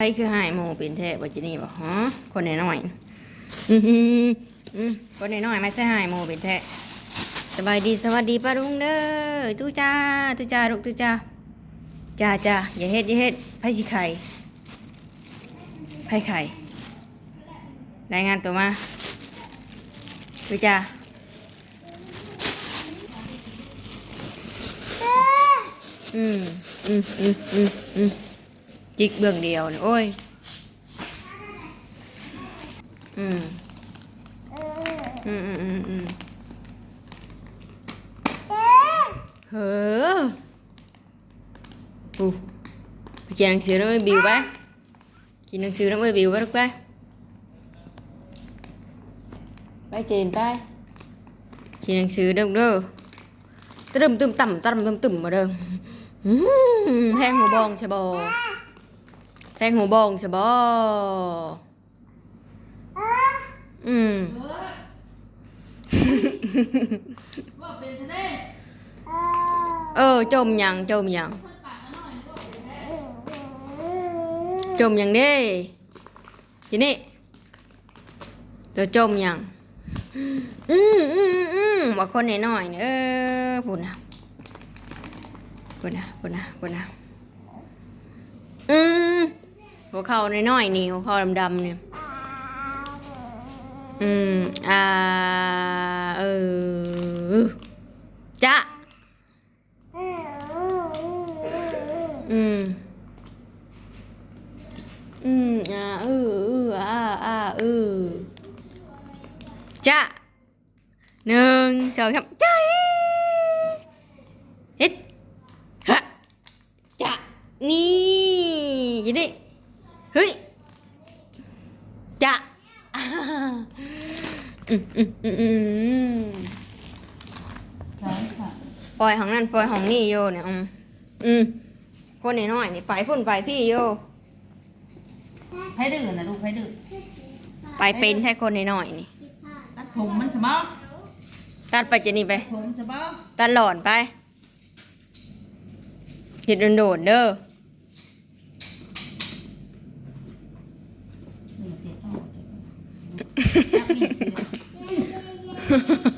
ใครคือหายหมูเป็นแท้บ่จินี่บ่ฮะคนน้อยๆอือหืออือคนน้อยไม่ใช่หายหมูเป็นแท้สบายดีสวัสดีป้าลุงเด้อตู้จ้าตู้จ้าลูกตู้จ้าจ้าจ้าอย่าเฮ็ดอย่าเฮ็ดไผสิไข่ไผไข่รายงานตัวมาตู้จ้าอืมอืมอืมอืมอืม จิกเบื้องเดียวเนี่ยโอ้ย อืม อืมอืมอืมอืมเฮ้ออู้ไปเขียนหนังสือแล้วไม่บิวไปกินหนังสือแล้วไม่บิวไปลูกไปไปเจนไปเขียนหนังสือเด้อเด้อตึมตึมต่ำต่ำตึมตึมมาเด้ออืมแทงหัวบองใช่บอ แทงหูบองใช่บ่อืมว่าเป็นทะเลเออจมหยังจมหยังจมหยังเด้ทีนี่ตัวจมหยังอืมอืมอืมว่าคนน้อยๆเนี่ยเออพูดนะพูดนะพูดนะพูดนะอืม หัวเข่าน้อยๆนี่หัวเข่าดำๆเนี่ยอืมอ่าเออจะอืมอืมอ่าเออเอออ่าอ่าเออจะหนึ่งสองสามใจเฮ็ดฮะจะนี่ยินดิเฮ้ยจะอ่าอืมอืมอืมอืม ใช่ค่ะ ปล่ อยของนั่นปล่อยของนี่โยเนี่ยอืมอืมคนน้อยๆนี่ไปพุ่นไปพี่โยไผดื้อนะลูกไผดื้อไปเป็นแค่คนน้อยๆนี่ตัดผมมันสบอตัดไปจะนี่ไป ผมสบอตัดหลอนไปเห็ดโดดๆเด้อนี่เด็ดออก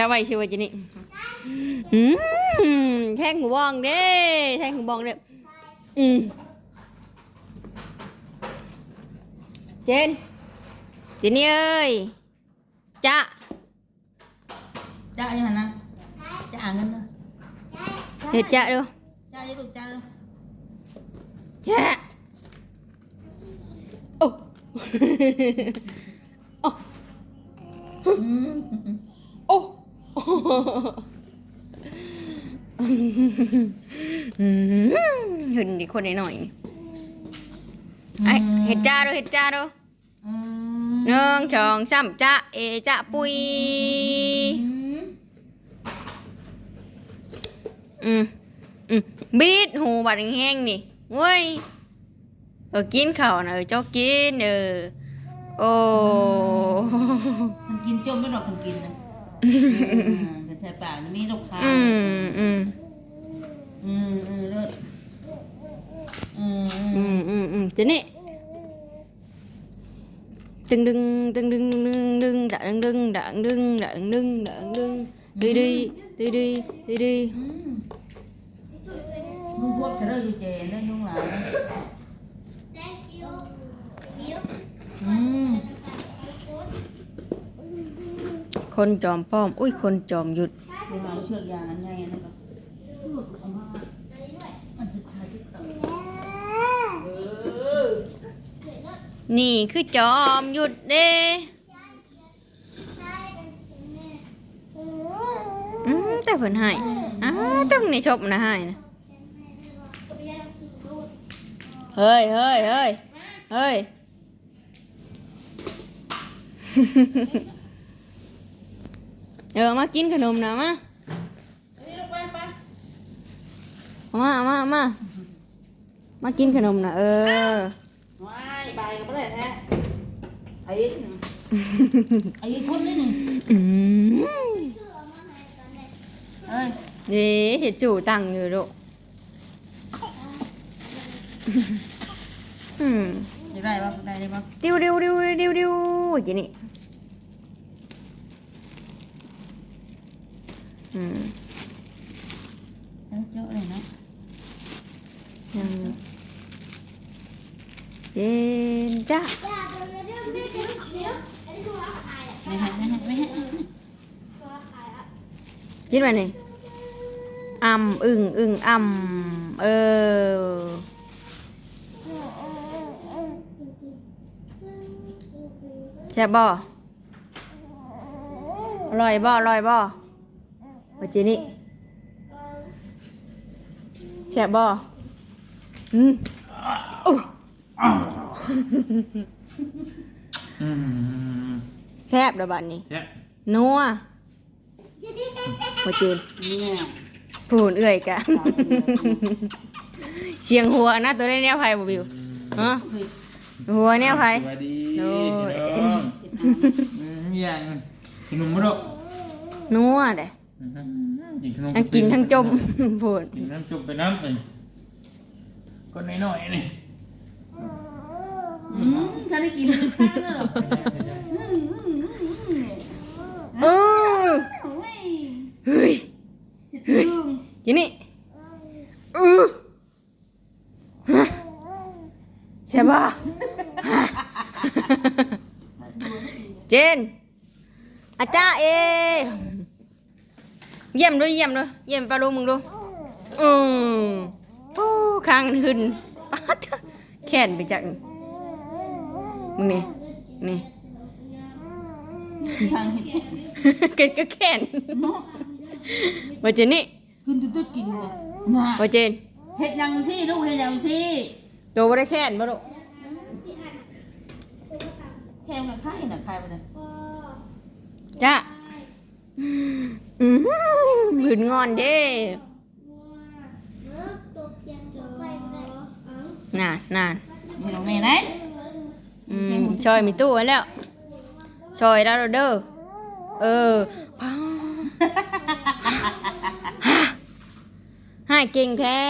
จับนี่สิจะไว้ชื่อว่าจะนี่อืมแทงหูบองเด้แทงหูบองเด้ออืมเจนเจนี่เอ้ยจะจ้าอยู่หั่นนะจ้าอ่านเงินเด้อเห็ดจะเด้อจ้าอยู่ลูกจ้าเด้อแย่โอ้อืมโอ้อืมเห็นดิคนหน่อยๆนี่ไอเห็ดจ้าเด้อเห็ดจ้าเด้ออืมหนึ่งสองสามจ้าเอจ้าปุยอืมอืมบีดหูบัดแห้งนี่เว้ยเออกินข้าวนะเออเจ้ากินเออโอ้มันกินจมไม่หรอกมันกินนะ แต่ใส่ปากนี่มีลูกค้าอืมอืมอืมอืมเลิศอืมอือืมมอืมอืมเจะนี่ตึงดึงตึงดึงดึงดึงด่าดึงดึงด่าดึงด่าดึงด่าดึงดีดีดีดีดีดีอืมมึงพวกเธอเลิกอยู่เจนได้ยุ่งหลายอืม คนจอมป้อม อุ้ยคนจอมหยุดเดี๋ยวเราเชือกยางอันใหญ่นั่นก็เอามาอันสุดท้ายที่เขาเออนี่คือจอมหยุดเด้อืมแต่เพิ่นให้อ้าแต่มึงนี่ชบนะให้นะเฮ้ยเฮ้ยเฮ้ยเฮ้ย เออมากินขนมนะมานี่ลูกไปไปเอามาเอามาเอามามากินขนมนะเออว้ายใบก็ไม่ได้แท้ไอ้ไอ้คนนี่หนึ่งอืมเอ้ยนี่เห็ดจู่ตังอยู่ลูกอืมได้ปะได้ได้ปะดิวดิวดิวดิวดิวจีนี่ อืมแล้วเจ้าอะไรเนาะยังเย็นจ้าไม่ให้ไม่ให้ไม่ให้ยินไหมนี่อ่ำอึ่งอึ่งอ่ำเออแช่บ่อร่อยบ่อร่อยบ่อ ว่าจีนี่แช่บบ่อืมอู้อืมแซ่บเด้อบัดนี้เจ๊นัวว่าจีนเนี่ยพูนเอื่อยกะเสียงหัวนะตัวได้แนวไผบ่บิวฮะหัวแนวไผสวัสดีโอ้ยพี่น้องอืมยังขนมมั้งนัวเด้ กินขนมทั้งกินทั้งจมพูนกินน้ำจุ่มไปน้ำเลยก็น้อยๆนี่อืมถ้าได้กินข้างแล้วหรอเออโอ้ยเฮ้ยเฮ้ยกินนี่เออฮะใช่ป่ะฮะเจนอาจารย์เอ เยี่ยมด้วยเยี่ยมด้วยเยี่ยมปลาลูกมึงดูอืมโอ้ข้างหึนปัดแขนไปจักมึงนี่นี่ทางเห็ดเกิดก็แขนเนาะว่าเจนนี่ขึ้นตุ๊ดๆกินเลยน่ะว่าเจนเห็ดยังสิลูกเห็ดยังสิตัวบ่ได้แขนบ่ลูกแค่กับไข่น่ะไข่ไปเลยจ้า อืมหืนงอนเด้น่ะน่ะนี่น้องเมย์ไหนอืมชอยมีตู้ไว้แล้วชอยแล้วเด้อเออพาให้เก่งแท้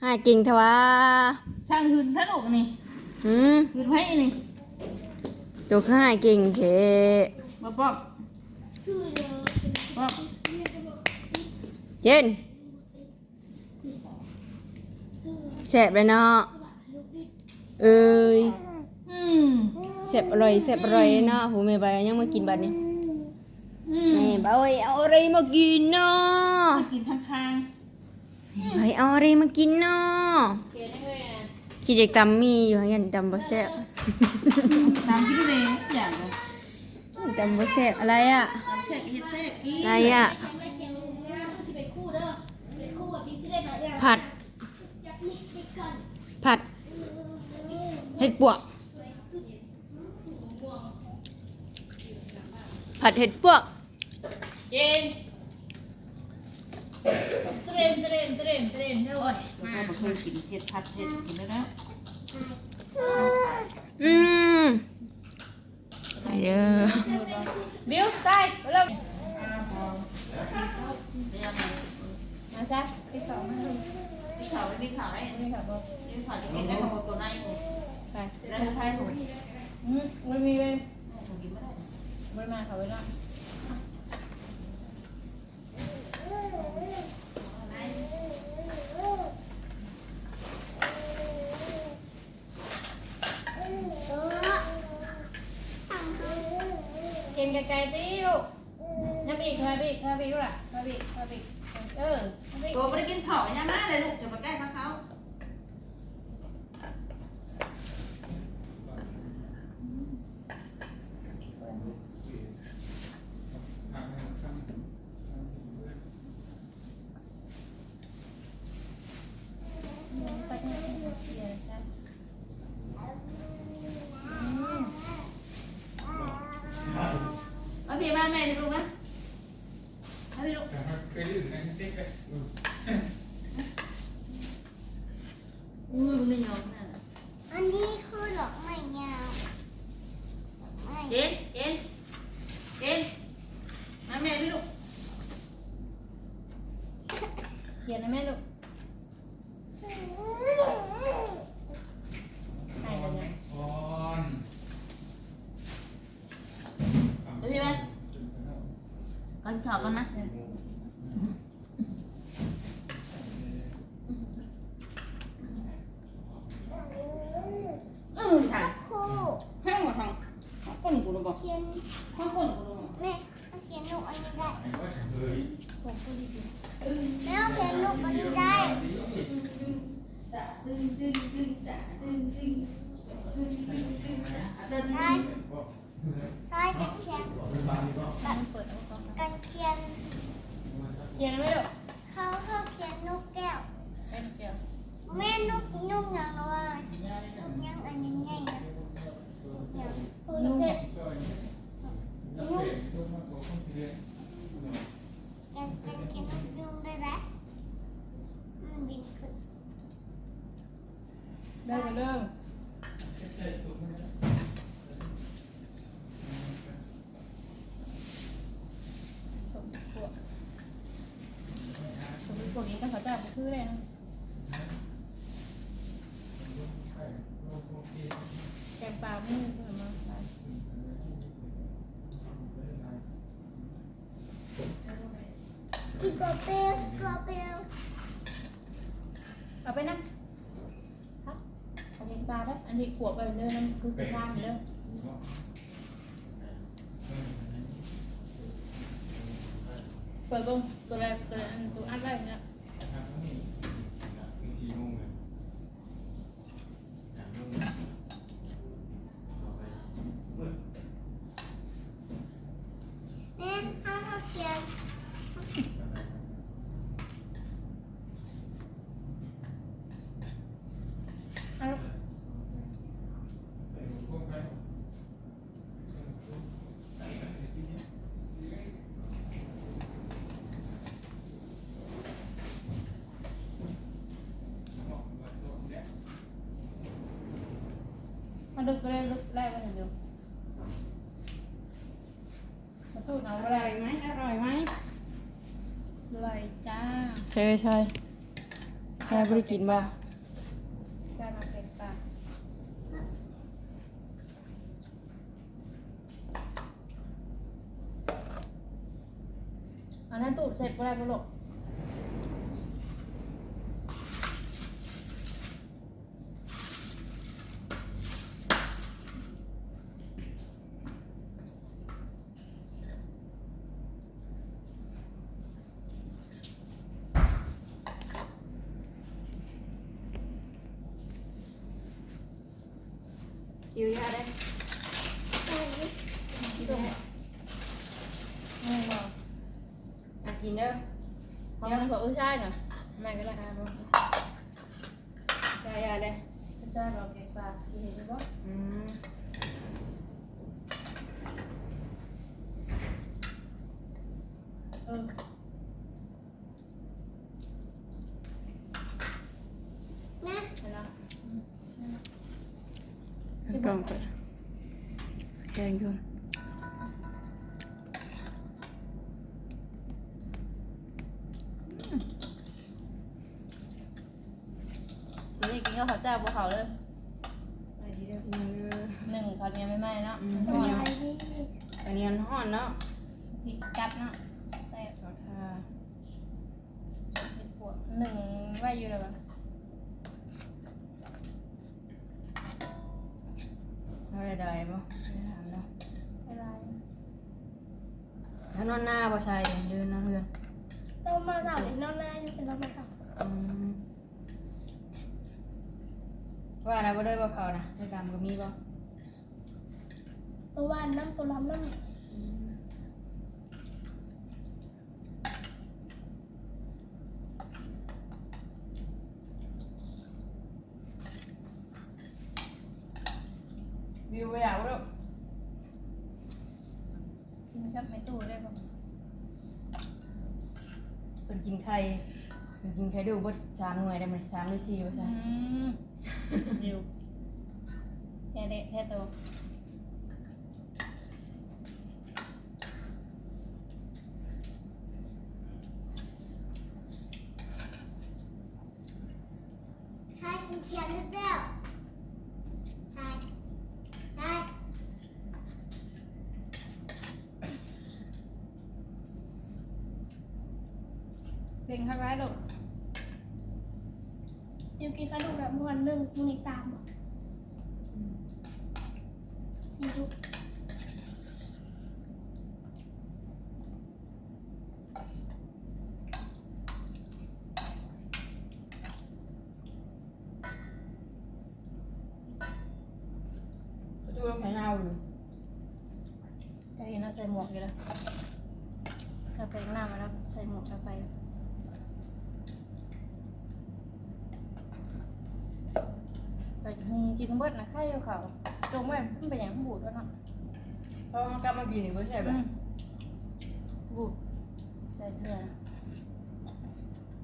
ให้เก่งเทว่าสร้างหืนท่าลูกนี่อืมหืนไผ่นี่ตัวคือให้เก่งแท้บ๊อบ บ๊อเย็นแซ่บเลยเนาะเอ้ยอืมแซ่บอร่อยแซ่บอร่อยเนาะหูแม่ใบยังมากินบัดนี้แม่มใบเอาอะไรมากินเนาะกินทางคางใบเอาอะไรมากินเนาะกิจกรรมมีอยู่ยันจำบ่แซ่บน้ำกินเลยอย่างเลย จำบ่แซ่บอะไรอะน้ำแซ่บเห็ดแซ่บกินอะไรอะผัด ผัดเห็ดปวก ผัดเห็ดปวกเจนเตรนเตรนเตรนเตรนให้หมดมาบ่เคยกินเห็ดผัดเห็ดกินแล้วนะอืมไป เด้อบิวใส่เร็วมาซะไปสองมาเลยมีข่าวไม่มีขาวไหมนี่ค่ะบอกมีข่าวจะกินได้ของตัวไหนผมไปได้ไพ่ผมอืมมันมีเลยผมกินไม่ได้บริมาเขาไว้ละ ไกลๆดิลูกน้ำอีกน้ำอีกน้ำอีกลูกล่ะน้ำอีกน้ำอีกเออน้ำอีกตัวไม่ได้กินข้าวยังมาเลยลูกจะมาใกล้พระเขาเอาพี่มาแม่พี่ลูกนะเอาพี่ลูกอุ้ยมันไม่ยอมนะ อันนี้คือดอกไม้ยาวดอกไม้ เจนเจนเจนมาแม่พี่ลูก เขียนนะแม่ลูก อืม กันนะอืมถ่าย ครู ให้หมดทางก้นกูรู้บ่ เขียน ข้างก้นกูรู้บ่ แม่เอาเขียนลูกอันนี้ได้ ไอ้ว่าเฮ้ย ผมพูดดี แม่เอาเขียนลูกอันนี้ได้ จ้ะตึ้งตึ้งตึ้งจ้ะตึ้งตึ้งตึ้งตึ้งตึ้งจ้ะตึ้ง ได้ใช่จะเขียน ๆมันเปิดเอาก่อน กันเขียน เขียนไหมลูก เขาเขาเขียนนกแก้ว เป็นเกี่ยว แม่นกนกอย่างน้อยนกยังอันยังไงนะอย่างคือจะเจ็บกันกันเขียนนกยุงได้ไหมมันบินขึ้น ได้จะเริ่มสมขวดสมพวกนี้ก็เขาจับไปคือเลยนะแกงปลาไม่เหมือนมาใส่ กินกาแฟกาแฟเอาไปนั่งครับเอาแกงปลาไปอันนี้ขวบไปเนื้อน้ำคือกระช่างอยู่แล้วเปิดเบ้งตัวแรกตัวแรกอันตัวอันแรกเนี่ย แม่ถ้าเขาเขียน เอาลูก มาดึกก็ได้ลึกได้ไปถึงเดียวมาตู้เอาออะไรร่อยไหมอร่อยไหมเลยจ้าใช่ใช่ใช่บริกินบ่จ้ามาเก็บปลาอันนั้นตู้เสร็จก็ได้ปะลูก คิวยาได้ ไม่บ อกอะกินเด้อเพราะมันบอกเออใช่น่ะแม่ก็ได้ครับใช่ยาได้ใช่เราเก็บปลาที่เห็นไหมอืมเออ แม่ เห็นแล้ว กล่องก่อน แกงก่อนนี่กินข้าวผัดจ้าบัวเขาเลยไปดีเด้อพี่น้องเด้อหนึ่งข้าวเหนียวไม่ไหม้เนาะอืมสข้าวเหนียววัสดีอันนี้มันฮ้อนเนาะพริกกัดเนาะแซ่บขอทาสูตรเผ็ดปวดหนึ่งไว้อยู่เลยปะ เอาได้ได้บ่ไม่ถามเนาะอะไรถ้านอนหน้าบ่ใช่เดินนอนเฮือนต้องมาสาวเป็นน้องหน้าอยู่เป็นน้องมาสาวอืมว่าอะไรบ่ได้บ่เขานะได้ดำก็มีบ่ตัววันน้ำตัวล้ำน้ำ วิวไปเอาลูกกินกับไม่ตู้ได้ปะเพิ่นกินไข่เพิ่นกินไข่ดูบ่สามหน่วยได้ไหมสามหรือสี่ว่าอืซั่นมเร็วแค่เด็กแค่โต ใช่เขียนแล้วเจ้าใช่ใช่ à, à, ใเก่งข้างไรลูก เดี๋ยวกินกระดูกแบบวันหนึ่ง มื้อนี้สามบ่สี่ลูกดูลงแขนเอาอยู่จะเห็นเราใส่หมวกอยู่แล้วเราไปหน้ามาแล้วใส่หมวกเราไปหุง กินเบิดนะไข่เขาจงไว้มันเป็นอย่างบูดวะเนาะเพราะกลับมากินนี่บ่ใช่อืป่ะมบูดใส่เกลือ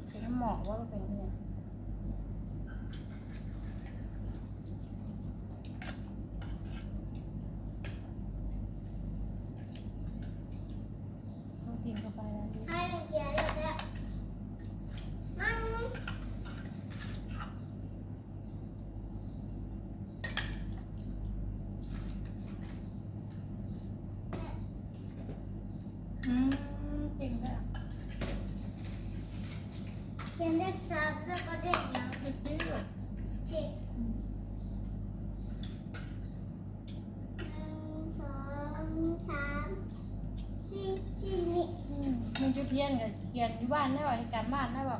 เป็นน้ำหมอกว่ามันเป็นเนี่ยต้องกินเข้าไปแล้วดิ ให้เสียเลยเนี่ยมัน อืมจริงด้วยอะ เขียนได้สามแล้วก็ได้หยังจริงจริงด้วยเจ็ดหนึ่งสองสามสี่สี่นี่อืมมันจะเพี้ยนกับเขียนที่บ้านได้ป่ะเหตุการณ์บ้านได้ป่ะ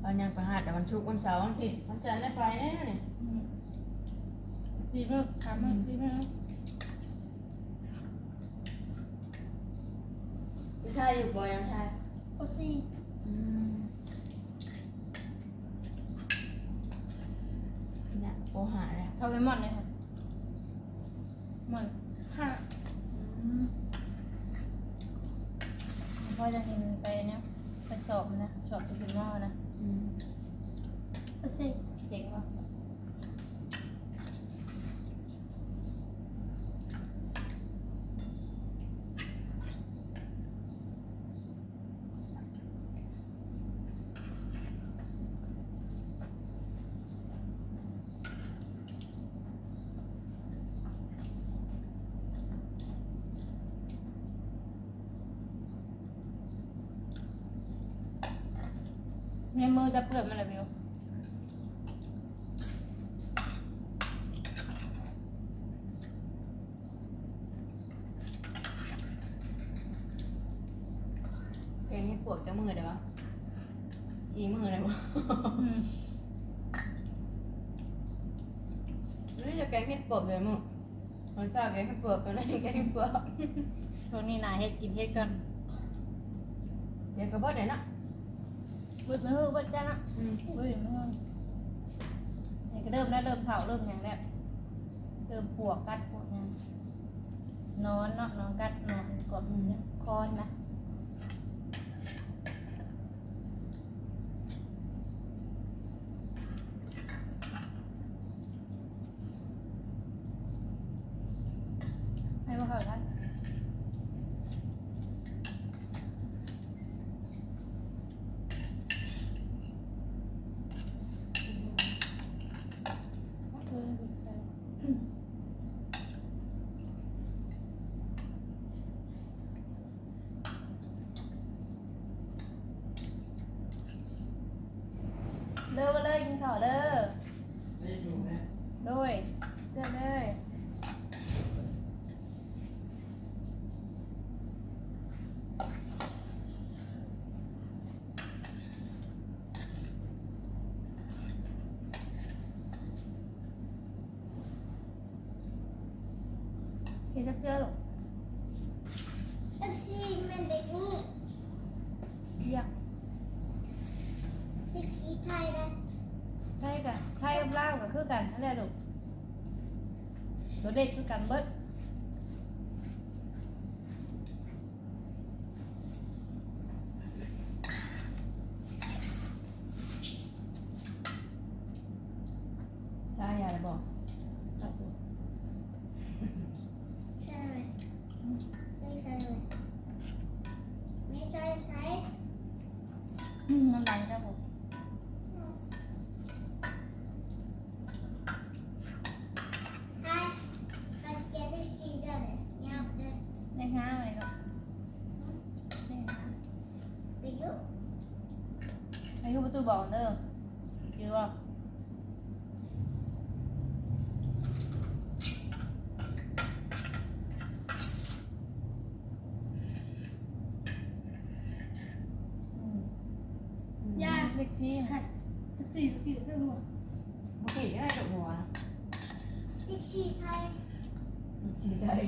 เอายังไปหาดแต่วันศุกร์วันเสาร์วันอาทิตย์วันจันทร์ได้ไปแน่นี่อืมสี่มื้อสามมื้อสี่มื้อ ชายอยู่บ่ยังชายโอสี่อืมเนี่ยโอหาแล้วเอาเลมอนเลยค่ะมอนห้าอืมพ่อจะเห็นไปเนี่ยไปสอบนะสอบที่เป็นหม้อนะอืม โอสี่เจ๋งว่ะ ในมือจะเปิดมันเลยมิวเพลงให้ปวดจะมือได้ปะชี้มือได้ปะอืมนี่จะแกงเห็ดปวดเลยมึงมันชอบแกงเห็ดปวดกันเลยแกงเห็ดปวดช่วงนี้นาเฮ็ดกินเฮ็ดกันเดี๋ยวกระเบิดไหนนะ บึดมือบึดจังอะอืมอุ้ยมือนี่ก็เริ่มแล้วเริ่มเผาเริ่มอย่างแล้วเริ่มปวกกัดปวกเนี่ยนอนเนาะนอนกัดนอนกดเนี่ยคอนนะให้พวกเขาได้ เออบิดไปเลิกมาเลยกินข้าวเด้อด้วยเจ้าเลยกินจักเจ้าหรอก โอสี่มันเด็กนี่ อยาก เด็กขี้ไทยนะ ใช่กันใช่กับล่างก็คือกันนั่นแหละลูก ตัวเลขคือกันเบิด สี่ห้าสักสี่สักสี่สักหัวบุกผีอะไรกับหัวอีกฉี่ไทยอีกสีไทย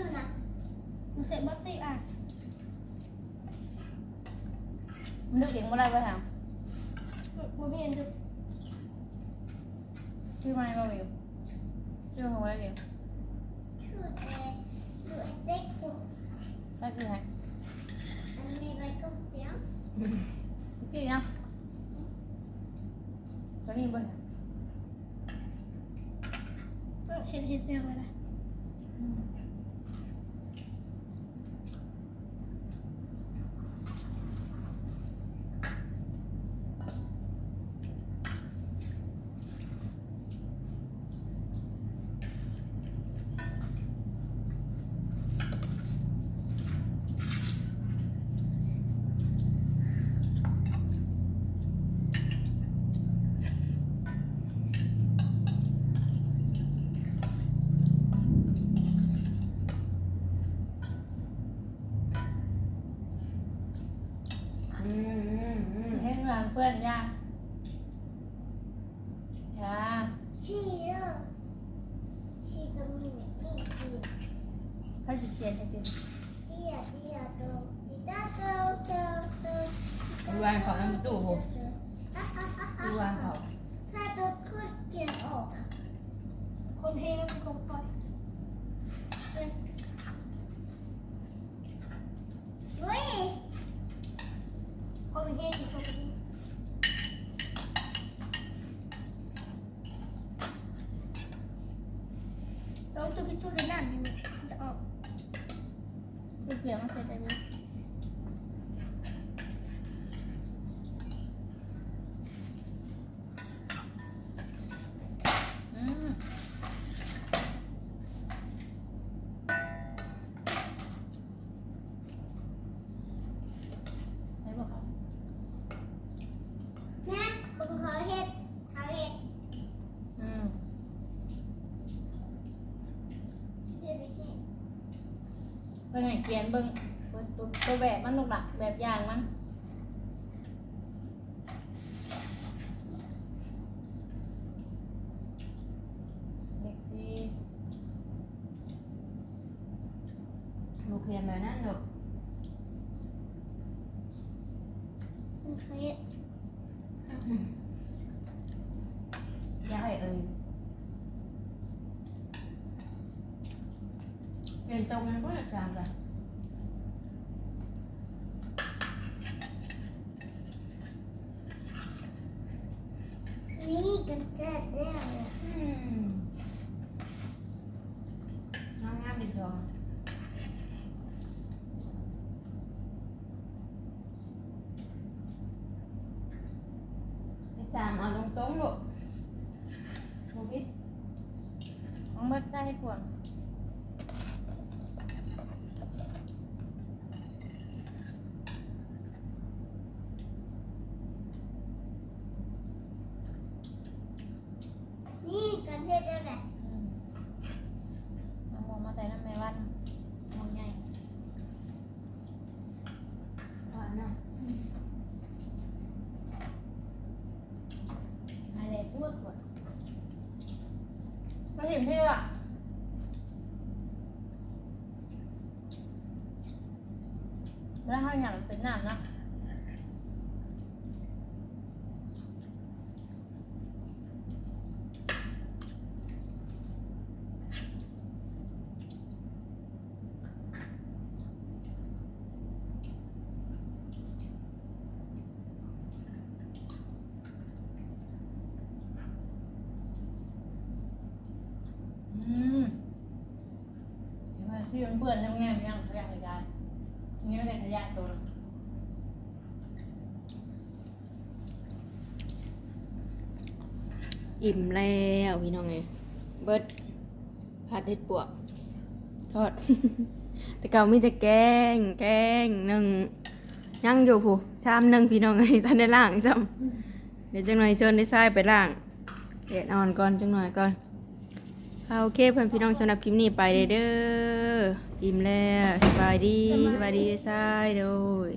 chứ nè Nó sẽ bớt tiêu à Nước điện qua đây với hả? Qua bên được Chưa mai bao nhiêu? Chưa hồi đây điều แล้วตัวพิซซูจะนักอยู่จะออกลูกเหลือมาใช่ใจนี้ ให้เขียนเบิ้งตัวแบบมันลูกหลักแบบอย่างมันเด็กซีลูกเขียนแบบนั้นหรอกเครียดยายเอ้ยเรียนตรงนั้นก็จะจางกัน ใช่ให้ควร นี่ไม่ใช่ขยะตัวอิ่มแล้วพี่น้องเอ้ยเบิดผัดเห็ดปวกทอด แต่เก่ามีแต่แกง แกงหนึ่งยังอยู่ผู้ชามหนึ่งพี่น้องเอ้ยท่านได้ล่างซ้ำเดี๋ยวจังหน่อยเชิญได้ทรายไปล่างเด็ดนอนก่อนจังหน่อยก่อนเอาโอเคเพื่อนพี่น้องสำหรับคลิปนี้ไปเด้อ ออิ่มแล้วสบายดีสบายดีทรายโดย